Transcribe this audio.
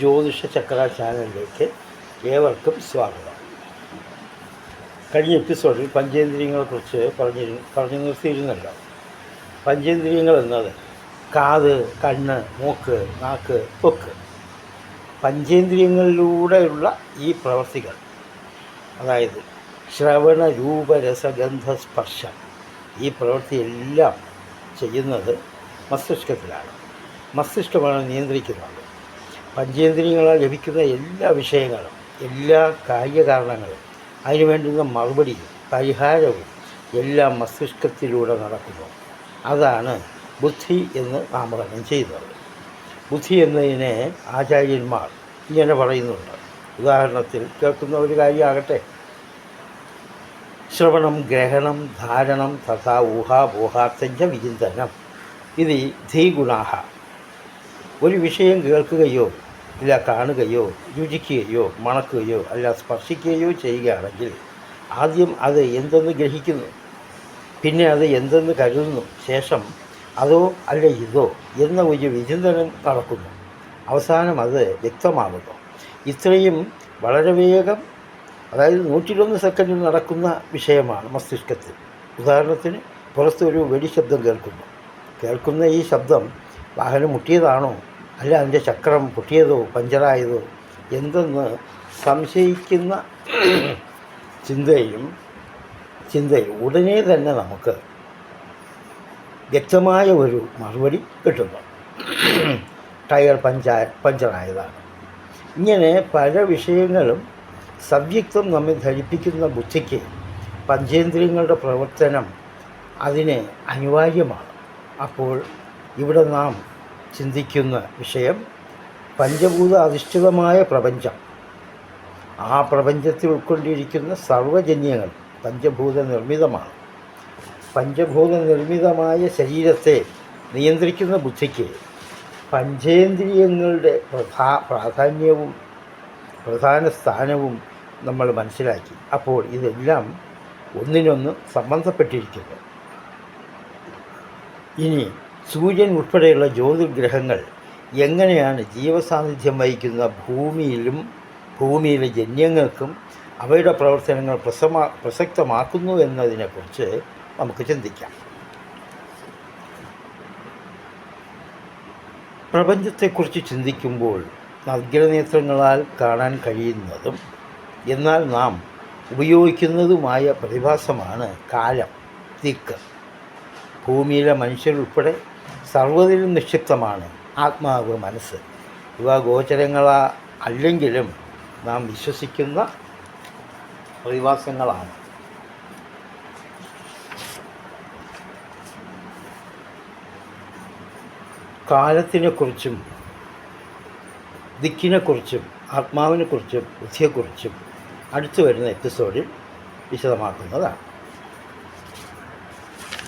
ജ്യോതിഷ ചക്ര ചാനലിലേക്ക് ഏവർക്കും സ്വാഗതം. കഴിഞ്ഞ എപ്പിസോഡിൽ പഞ്ചേന്ദ്രിയങ്ങളെക്കുറിച്ച് പറഞ്ഞു പറഞ്ഞു നിർത്തിയിരുന്നല്ലോ. പഞ്ചേന്ദ്രിയങ്ങൾ എന്നത് കാത് കണ്ണ് മൂക്ക് നാക്ക് പൊക്ക് പഞ്ചേന്ദ്രിയങ്ങളിലൂടെയുള്ള ഈ പ്രവർത്തികൾ അതായത് ശ്രവണ രൂപരസഗന്ധ സ്പർശം ഈ പ്രവൃത്തിയെല്ലാം ചെയ്യുന്നത് മസ്തിഷ്കത്തിലാണ്. മസ്തിഷ്കമാണ് നിയന്ത്രിക്കുന്നത്. പഞ്ചേന്ദ്രിയങ്ങളാൽ ലഭിക്കുന്ന എല്ലാ വിഷയങ്ങളും എല്ലാ കാര്യകാരണങ്ങളും അതിനു വേണ്ടുന്ന മറുപടിയും പരിഹാരവും എല്ലാം മസ്തിഷ്കത്തിലൂടെ നടക്കുന്നു. അതാണ് ബുദ്ധി എന്ന് നാമകരണം ചെയ്യുന്നത്. ബുദ്ധി എന്നതിനെ ആചാര്യന്മാർ ഇങ്ങനെ പറയുന്നുണ്ട്. ഉദാഹരണത്തിൽ കേൾക്കുന്ന ഒരു കാര്യമാകട്ടെ. ശ്രവണം ഗ്രഹണം ധാരണം തഥാ ഊഹാപോഹാർത്ഥഞ്ച വിചിന്തനം. ഇത് ധീഗുണാഹ. ഒരു വിഷയം കേൾക്കുകയോ ഇല്ല കാണുകയോ രുചിക്കുകയോ മണക്കുകയോ അല്ല സ്പർശിക്കുകയോ ചെയ്യുകയാണെങ്കിൽ ആദ്യം അത് എന്തെന്ന് ഗ്രഹിക്കുന്നു. പിന്നെ അത് എന്തെന്ന് കരുതുന്നു. ശേഷം അതോ അല്ല ഇതോ എന്ന ഒരു വിചിന്തനം നടക്കുന്നു. അവസാനം അത് വ്യക്തമാകുന്നു. ഇത്രയും വളരെ വേഗം അതായത് നൂറ്റിലൊന്ന് സെക്കൻഡിൽ നടക്കുന്ന വിഷയമാണ് മസ്തിഷ്കത്തിൽ. ഉദാഹരണത്തിന് പുറത്തൊരു വെടിശബ്ദം കേൾക്കുന്നു. കേൾക്കുന്ന ഈ ശബ്ദം വാഹനം മുട്ടിയതാണോ? അല്ല അതിന്റെ ചക്രം പൊട്ടിയതോ പഞ്ചറായതോ എന്തെന്ന് സംശയിക്കുന്ന ചിന്തയും ചിന്തയും ഉടനെ തന്നെ നമുക്ക് വ്യക്തമായ ഒരു മറുപടി കിട്ടുന്നു. ടയർ പഞ്ചായ പഞ്ചറായതാണ്. ഇങ്ങനെ പല വിഷയങ്ങളും സവ്യക്തം നമ്മെ ധരിപ്പിക്കുന്ന ബുദ്ധിക്ക് പഞ്ചേന്ദ്രിയങ്ങളുടെ പ്രവർത്തനം അതിന് അനിവാര്യമാണ്. അപ്പോൾ ഇവിടെ നാം ചിന്തിക്കുന്ന വിഷയം പഞ്ചഭൂത അധിഷ്ഠിതമായ പ്രപഞ്ചം. ആ പ്രപഞ്ചത്തിൽ ഉൾക്കൊണ്ടിരിക്കുന്ന സർവജന്യങ്ങൾ പഞ്ചഭൂത നിർമ്മിതമാണ് പഞ്ചഭൂത നിർമ്മിതമായ ശരീരത്തെ നിയന്ത്രിക്കുന്ന ബുദ്ധിക്ക് പഞ്ചേന്ദ്രിയങ്ങളുടെ പ്രധാ പ്രാധാന്യവും പ്രധാന സ്ഥാനവും നമ്മൾ മനസ്സിലാക്കി. അപ്പോൾ ഇതെല്ലാം ഒന്നിനൊന്ന് സംബന്ധപ്പെട്ടിരിക്കുന്നു. ഇനി സൂര്യൻ ഉൾപ്പെടെയുള്ള ജ്യോതിർഗ്രഹങ്ങൾ എങ്ങനെയാണ് ജീവസാന്നിധ്യം വഹിക്കുന്ന ഭൂമിയിലും ഭൂമിയിലെ ജന്യങ്ങൾക്കും അവയുടെ പ്രവർത്തനങ്ങൾ പ്രസമാ പ്രസക്തമാക്കുന്നു എന്നതിനെക്കുറിച്ച് നമുക്ക് ചിന്തിക്കാം. പ്രപഞ്ചത്തെക്കുറിച്ച് ചിന്തിക്കുമ്പോൾ നഗ്നനേത്രങ്ങളാൽ കാണാൻ കഴിയുന്നതും എന്നാൽ നാം ഉപയോഗിക്കുന്നതുമായ പ്രതിഭാസമാണ് കാലം ദിക്ക്. ഭൂമിയിലെ മനുഷ്യരുൾപ്പെടെ സർവതിലും നിക്ഷിപ്തമാണ് ആത്മാവ് മനസ്സ്. ഇവ ഗോചരങ്ങളാ അല്ലെങ്കിലും നാം വിശ്വസിക്കുന്ന പ്രതിഭാസങ്ങളാണ്. കാലത്തിനെക്കുറിച്ചും ദിക്കിനെക്കുറിച്ചും ആത്മാവിനെക്കുറിച്ചും ബുദ്ധിയെക്കുറിച്ചും അടുത്തു വരുന്ന എപ്പിസോഡിൽ വിശദമാക്കുന്നതാണ്.